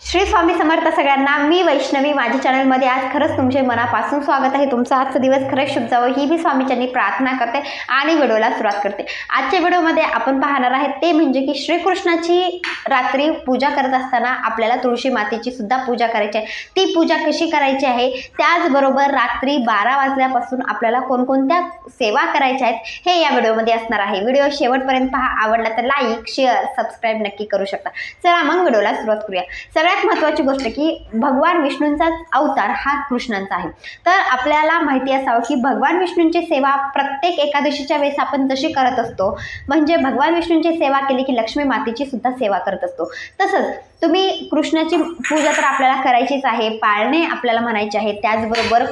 श्री स्वामी समर्थ सगळ्यांना मी वैष्णवी माझ्या चॅनलमध्ये आज खरंच तुमचे मनापासून स्वागत आहे. तुमचा आजचा दिवस खरंच शुभ जावं ही मी स्वामीच्यांनी प्रार्थना करते आणि व्हिडिओला सुरुवात करते. आजच्या व्हिडिओमध्ये आपण पाहणार आहे ते म्हणजे की श्रीकृष्णाची रात्री पूजा करत असताना आपल्याला तुळशी मातेची सुद्धा पूजा करायची आहे. ती पूजा कशी करायची आहे? त्याचबरोबर रात्री बारा वाजल्यापासून आपल्याला कोणकोणत्या सेवा करायच्या आहेत हे या व्हिडिओमध्ये असणार आहे. व्हिडिओ शेवटपर्यंत पहा आवडला तर लाईक शेअर सबस्क्राईब नक्की करू शकता. चला मग व्हिडिओला सुरुवात करूया. सगळ्यात महत्त्वाची गोष्ट की भगवान विष्णूंचा अवतार हा कृष्णांचा आहे. तर आपल्याला माहिती असावं की भगवान विष्णूंची सेवा प्रत्येक एकादशीच्या वेळेस आपण जशी करत असतो म्हणजे भगवान विष्णूंची सेवा केली की लक्ष्मी मातेची सुद्धा सेवा करत असतो. तसंच तुम्ही कृष्णाची पूजा तर आपल्याला करायचीच आहे. पाळणे आपल्याला म्हणायचे आहे. त्याचबरोबर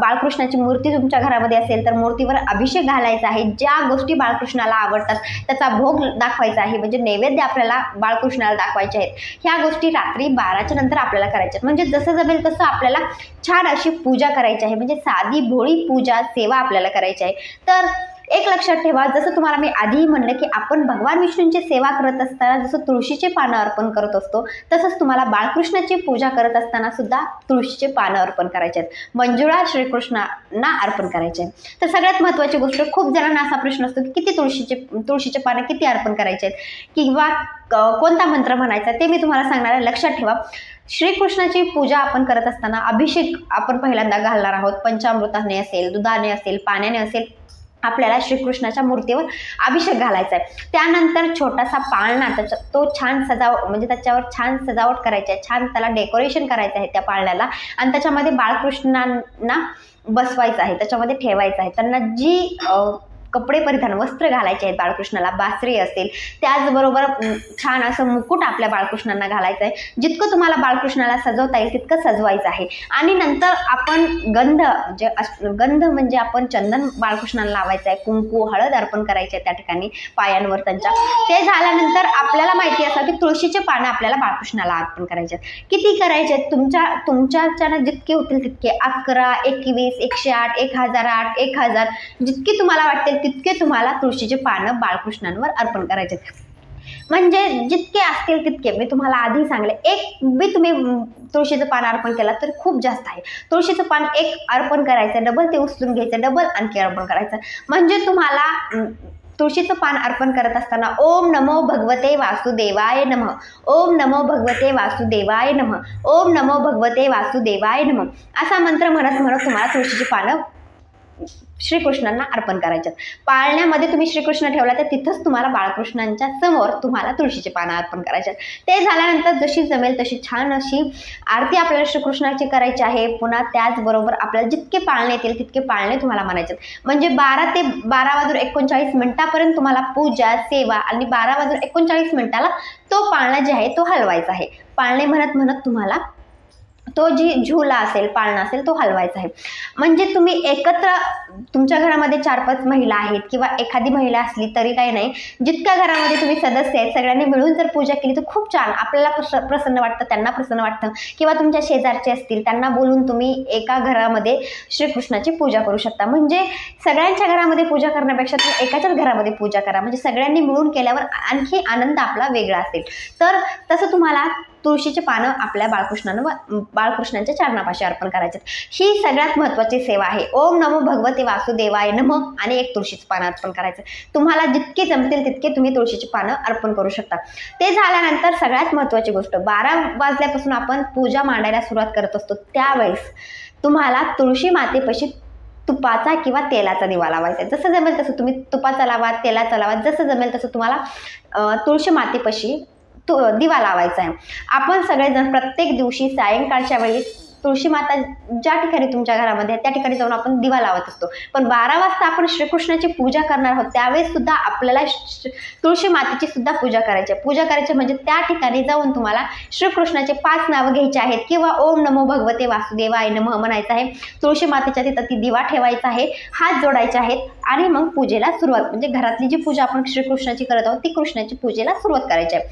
बाळकृष्णाची मूर्ती तुमच्या घरामध्ये असेल तर मूर्तीवर अभिषेक घालायचा आहे. ज्या गोष्टी बाळकृष्णाला आवडतात त्याचा भोग दाखवायचा आहे. म्हणजे नैवेद्य आपल्याला बाळकृष्णाला दाखवायचे आहेत. ह्या गोष्टी रात्री बाराच्या नंतर आपल्याला करायच्या आहेत. म्हणजे जसं जमेल तसं आपल्याला छान अशी पूजा करायची आहे. म्हणजे साधी भोळी पूजा सेवा आपल्याला करायची आहे. तर एक लक्षात ठेवा जसं तुम्हाला मी आधीही म्हणलं की आपण भगवान विष्णूंची सेवा करत असताना जसं तुळशीचे पानं अर्पण करत असतो तसंच तुम्हाला बाळकृष्णाची पूजा करत असताना सुद्धा तुळशीचे पानं अर्पण करायचे आहेत. मंजुळा श्रीकृष्णांना अर्पण करायचे तर सगळ्यात महत्त्वाची गोष्ट खूप जणांना असा प्रश्न असतो की किती तुळशीचे तुळशीचे पानं किती अर्पण करायचे आहेत? किंवा कोणता मंत्र म्हणायचा ते मी तुम्हाला सांगणार आहे. लक्षात ठेवा श्रीकृष्णाची पूजा आपण करत असताना अभिषेक आपण पहिल्यांदा घालणार आहोत. पंचामृताने असेल दुधाने असेल पाण्याने असेल आपल्याला श्रीकृष्णाच्या मूर्तीवर अभिषेक घालायचा आहे त्यानंतर छोटासा पाळणा त्याचा तो छान सजाव म्हणजे त्याच्यावर छान सजावट करायची आहे छान त्याला डेकोरेशन करायचं आहे त्या पाळण्याला. आणि त्याच्यामध्ये बाळकृष्णांना बसवायचं आहे त्याच्यामध्ये ठेवायचं आहे. त्यांना जी कपडे परिधान वस्त्र घालायचे आहेत बाळकृष्णाला बासरी असेल. त्याचबरोबर छान असं मुकुट आपल्या बाळकृष्णांना घालायचं आहे जितकं तुम्हाला बाळकृष्णाला सजवता येईल तितकं सजवायचं आहे. आणि नंतर आपण गंध म्हणजे अस- गंध म्हणजे आपण चंदन बाळकृष्णाला लावायचं आहे. कुंकू हळद अर्पण करायचे आहे त्या ठिकाणी पायांवर त्यांच्या. ते झाल्यानंतर आपल्याला माहिती असं की तुळशीचे पानं आपल्याला बाळकृष्णाला अर्पण करायचे आहेत. किती करायचे आहेत? तुमच्या तुमच्याच्यानं जितके होतील तितके. अकरा एकवीस एकशे आठ एक हजार आठ एक हजार. जितके तुम्हाला वाटतील तितके तुम्हाला तुळशीचे पानं बाळकृष्णांवर अर्पण करायचे. म्हणजे जितके असतील तितके. मी तुम्हाला आधी सांगले एक बी तुम्ही तुळशीचं पान अर्पण केलं तर खूप जास्त आहे. तुळशीचं पान एक अर्पण करायचं डबल ते उचलून घ्यायचं डबल आणखी अर्पण करायचं. म्हणजे तुम्हाला तुळशीचं पान अर्पण करत असताना ओम नमो भगवते वासुदेवाय नम. ओम नमो भगवते वासुदेवाय नम. ओम नमो भगवते वासुदेवाय नम. असा मंत्र म्हणत म्हणत तुम्हाला तुळशीची पानं श्रीकृष्णांना अर्पण करायच्यात पाळण्यामध्ये तुम्ही श्रीकृष्ण ठेवला तर तिथंच तुम्हाला बाळकृष्णांच्या समोर तुम्हाला तुळशीचे पानं अर्पण करायचे आहेत. ते झाल्यानंतर जशी जमेल तशी छान अशी आरती आपल्याला श्रीकृष्णाची करायची आहे पुन्हा त्याचबरोबर आपल्याला जितके पाळणे येतील तितके पाळणे तुम्हाला म्हणायचे आहेत. म्हणजे बारा ते बारा वाजून एकोणचाळीस मिनिटापर्यंत तुम्हाला पूजा सेवा आणि बारा वाजून एकोणचाळीस मिनिटाला तो पाळणा जे आहे तो हलवायचा आहे पाळणे म्हणत म्हणत तुम्हाला तो जी झुला असेल पाळणा असेल तो हलवायचा आहे. म्हणजे तुम्ही एकत्र तुमच्या घरामध्ये चार पाच महिला आहेत किंवा एखादी महिला असली तरी काही नाही जितक्या घरामध्ये तुम्ही सदस्य आहेत सगळ्यांनी मिळून जर पूजा केली तर खूप छान. आपल्याला प्रस प्रसन्न वाटतं त्यांना प्रसन्न वाटतं. किंवा तुमच्या शेजारचे असतील त्यांना बोलून तुम्ही एका घरामध्ये श्रीकृष्णाची पूजा करू शकता. म्हणजे सगळ्यांच्या घरामध्ये पूजा करण्यापेक्षा तुम्ही एकाच्याच घरामध्ये पूजा करा. म्हणजे सगळ्यांनी मिळून केल्यावर आणखी आनंद आपला वेगळा असेल. तर तसं तुम्हाला तुळशीचे पानं आपल्या बाळकृष्णानं बाळकृष्णांच्या चरणापाशी अर्पण करायचे ही सगळ्यात महत्त्वाची सेवा आहे. ओम नमो भगवते वासुदेवाय नम आणि एक तुळशीचं पानं अर्पण करायचं. तुम्हाला जितके जमतील तितके तुम्ही तुळशीची पानं अर्पण करू शकता. ते झाल्यानंतर सगळ्यात महत्त्वाची गोष्ट बारा वाजल्यापासून आपण पूजा मांडायला सुरुवात करत असतो. त्यावेळेस तुम्हाला तुळशी मातेपाशी तुपाचा किंवा तेलाचा दिवा लावायचा आहे. जसं जमेल तसं तुम्ही तुपाचा लावा तेलाचा लावा. जसं जमेल तसं तुम्हाला तुळशी मातेपाशी दिवा लावायचा आहे. आपण सगळेजण प्रत्येक दिवशी सायंकाळच्या वेळी तुळशी माता ज्या ठिकाणी तुमच्या घरामध्ये त्या ठिकाणी जाऊन आपण दिवा लावत असतो. पण बारा वाजता आपण श्रीकृष्णाची पूजा करणार आहोत त्यावेळेस सुद्धा आपल्याला श- तुळशी मातेची सुद्धा पूजा करायची आहे. पूजा करायची म्हणजे त्या ठिकाणी जाऊन तुम्हाला श्रीकृष्णाचे पाच नावं घ्यायची आहेत किंवा ओम नमो भगवते वासुदेवाय नमः म्हणायचं आहे. तुळशी मातेच्या तिथं ती दिवा ठेवायचा आहे हात जोडायचे आहेत आणि मग पूजेला सुरुवात. म्हणजे घरातली जी पूजा आपण श्रीकृष्णाची करत आहोत ती कृष्णाची पूजेला सुरुवात करायची आहे.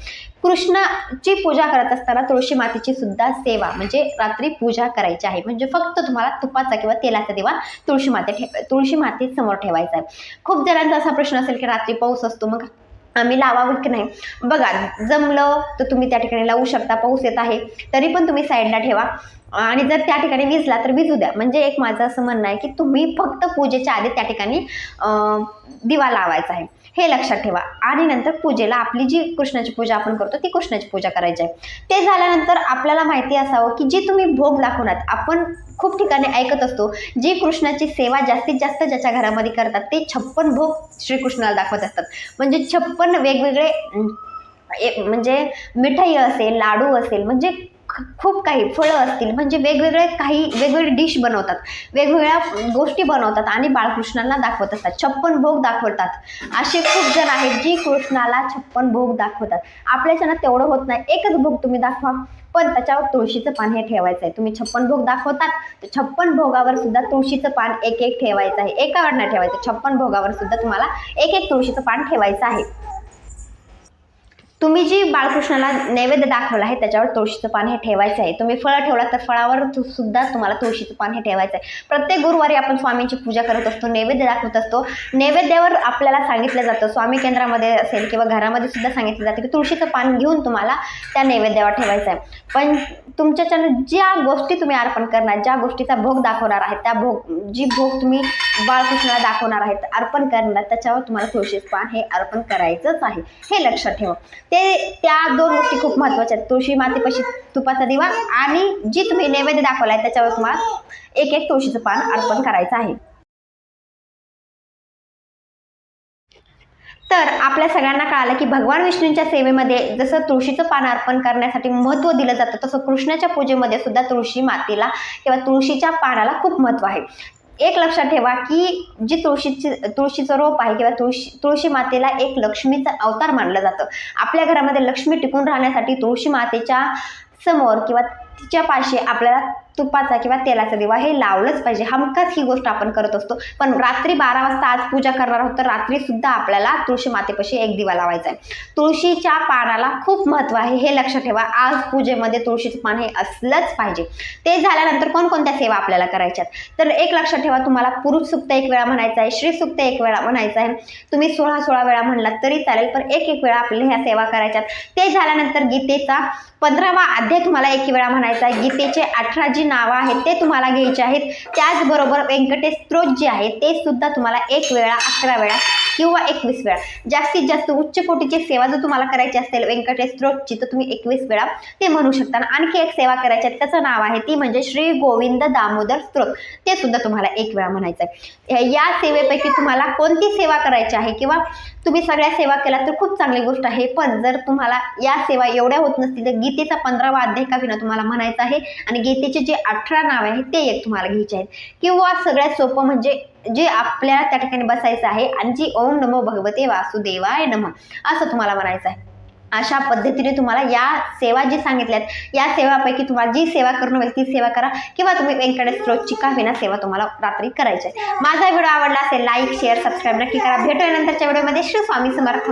कृष्णाची पूजा करत असताना तुळशी मातेची सुद्धा सेवा म्हणजे रात्री पूजा करायची आहे म्हणजे फक्त तुम्हाला तुपाचा किंवा तेलाचा दिवा तुळशी माते तुळशी माते समोर ठेवायचा आहे. खूप जणांचा असा प्रश्न असेल की रात्री पाऊस असतो मग आम्ही लावावं की नाही? बघा जमलं तर तुम्ही त्या ठिकाणी लावू शकता पाऊस येत आहे तरी पण तुम्ही साईडला ठेवा. आणि जर त्या ठिकाणी विजला तर विजू द्या. म्हणजे एक माझं असं म्हणणं आहे की तुम्ही फक्त पूजेच्या आधी त्या ठिकाणी दिवा लावायचा आहे. हे लक्षात ठेवा. आणि नंतर पूजेला आपली जी कृष्णाची पूजा आपण करतो ती कृष्णाची पूजा करायची आहे. ते झाल्यानंतर आपल्याला माहिती असावं की जी तुम्ही भोग दाखवणार आपण खूप ठिकाणी ऐकत असतो जी कृष्णाची सेवा जास्तीत जास्त ज्याच्या घरामध्ये करतात ते छप्पन भोग श्रीकृष्णाला दाखवत असतात. म्हणजे छप्पन वेगवेगळे ए- म्हणजे मिठाई असेल लाडू असेल म्हणजे खूप काही फळं असतील म्हणजे वेगवेगळे काही वेगवेगळे डिश बनवतात वेगवेगळ्या गोष्टी बनवतात आणि बाळकृष्णाला दाखवत असतात छप्पन भोग दाखवतात. असे खूप जण आहेत जी कृष्णाला छप्पन भोग दाखवतात. आपल्याच्यानं तेवढं होत नाही एकच भोग तुम्ही दाखवा पण त्याच्यावर तुळशीचं पान हे ठेवायचं आहे तुम्ही छप्पन भोग दाखवतात तर छप्पन भोगावर सुद्धा तुळशीचं पान एक एक ठेवायचं आहे. एकावर नाही ठेवायचं छप्पन भोगावर सुद्धा तुम्हाला एक एक तुळशीचं पान ठेवायचं आहे. तुम्ही जी बाळकृष्णाला नैवेद्य दाखवला आहे त्याच्यावर तुळशीचं पान हे ठेवायचं आहे. तुम्ही फळं ठेवला तर फळावर सुद्धा तुम्हाला तुळशीचं पान हे ठेवायचं आहे. प्रत्येक गुरुवारी आपण स्वामींची पूजा करत असतो नैवेद्य दाखवत असतो. नैवेद्यावर आपल्याला सांगितलं जातं स्वामी केंद्रामध्ये असेल किंवा घरामध्ये सुद्धा सांगितलं जातं की तुळशीचं पान घेऊन तुम्हाला त्या नैवेद्यावर ठेवायचं आहे. पण तुमच्याच्यानं ज्या गोष्टी तुम्ही अर्पण करणार ज्या गोष्टीचा भोग दाखवणार आहे त्या भोग जी भोग तुम्ही बाळकृष्णाला दाखवणार आहेत. अर्पण करणार त्याच्यावर तुम्हाला तुळशीचं पान हे अर्पण करायचंच आहे. हे लक्षात ठेवा. ते त्या दोन गोष्टी खूप महत्त्वाच्या आहेत. तुळशी मातेपाशी तुपाचा दिवा आणि जी तुम्ही नैवेद्य दाखवलाय त्याच्यावर तुम्हाला एक एक तुळशीचं पान अर्पण करायचं आहे. तर आपल्या सगळ्यांना कळालं की भगवान विष्णूंच्या सेवेमध्ये जसं तुळशीचं पान अर्पण करण्यासाठी महत्त्व दिलं जातं तसं कृष्णाच्या पूजेमध्ये सुद्धा तुळशी मातेला किंवा तुळशीच्या पानाला खूप महत्त्व आहे. एक लक्षात ठेवा की जी तुळशीची तुळशीचं रोप आहे किंवा तुळशी तुळशी मातेला एक लक्ष्मीचा अवतार मानलं जातं. आपल्या घरामध्ये लक्ष्मी टिकून राहण्यासाठी तुळशी मातेच्या समोर किंवा तिच्या पाशी आपल्याला तुपाचा किंवा तेलाचा दिवा हे लावलंच पाहिजे. हमखास ही गोष्ट आपण करत असतो. पण रात्री बारा वाजता आज पूजा करणार आहोत तर रात्री सुद्धा आपल्याला तुळशी मातेपाशी एक दिवा लावायचा आहे. तुळशीच्या पानाला खूप महत्त्व आहे. हे लक्षात ठेवा. आज पूजेमध्ये तुळशीचं पान हे असलंच पाहिजे. ते झाल्यानंतर कोणकोणत्या सेवा आपल्याला करायच्यात? तर एक लक्षात ठेवा. तुम्हाला पुरुष सुक्त एक वेळा म्हणायचं आहे श्री सुक्त एक वेळा म्हणायचं आहे. तुम्ही सोळा सोळा वेळा म्हणलात तरी चालेल पण एक एक वेळा आपल्याला ह्या सेवा करायच्यात. ते झाल्यानंतर गीतेचा पंधरावा अध्याय तुम्हाला एक वेळा म्हणायचा आहे. गीतेचे अठरा जी नावं आहेत ते तुम्हाला घ्यायचे आहेत. त्याचबरोबर व्यंकटेश स्त्रोत जे आहे ते सुद्धा तुम्हाला एक वेळा अकरा वेळा किंवा एकवीस वेळा. जास्तीत जास्त उच्च कोटीची सेवा जर तुम्हाला करायची असेल व्यंकटेश स्त्रोतची तर तुम्ही एकवीस वेळा ते म्हणू शकता. आणखी एक सेवा करायची आहे त्याचं नाव आहे ती म्हणजे श्री गोविंद दामोदर स्त्रोत ते सुद्धा तुम्हाला एक वेळा म्हणायचं आहे या सेवेपैकी तुम्हाला कोणती सेवा करायची आहे किंवा तुम्ही सगळ्या सेवा केल्या तर खूप चांगली गोष्ट आहे. पण जर तुम्हाला या सेवा एवढ्या होत नसतील तर गीतेचा पंधरावा अध्याय का विना तुम्हाला म्हणायचं आहे? आणि गीतेचे जे अठरा नाव आहे ते एक तुम्हाला घ्यायचे आहेत. किंवा सगळ्यात सोपं म्हणजे जे आपल्याला त्या ठिकाणी बसायचं आहे. आणि जी ओम नमो भगवते वासुदेवाय नम असं तुम्हाला म्हणायचं आहे. अशा पद्धतीने तुम्हाला या सेवा जी सांगितल्यात या सेवापैकी तुम्हाला जी सेवा करणं होईल ती सेवा करा. किंवा तुम्ही व्यंकटेश स्त्रोतची का विना सेवा तुम्हाला रात्री करायची आहे. माझा व्हिडिओ आवडला असेल लाईक शेअर सबस्क्राईब नक्की करा. भेटूया नंतरच्या व्हिडिओमध्ये. श्री स्वामी समर्थ.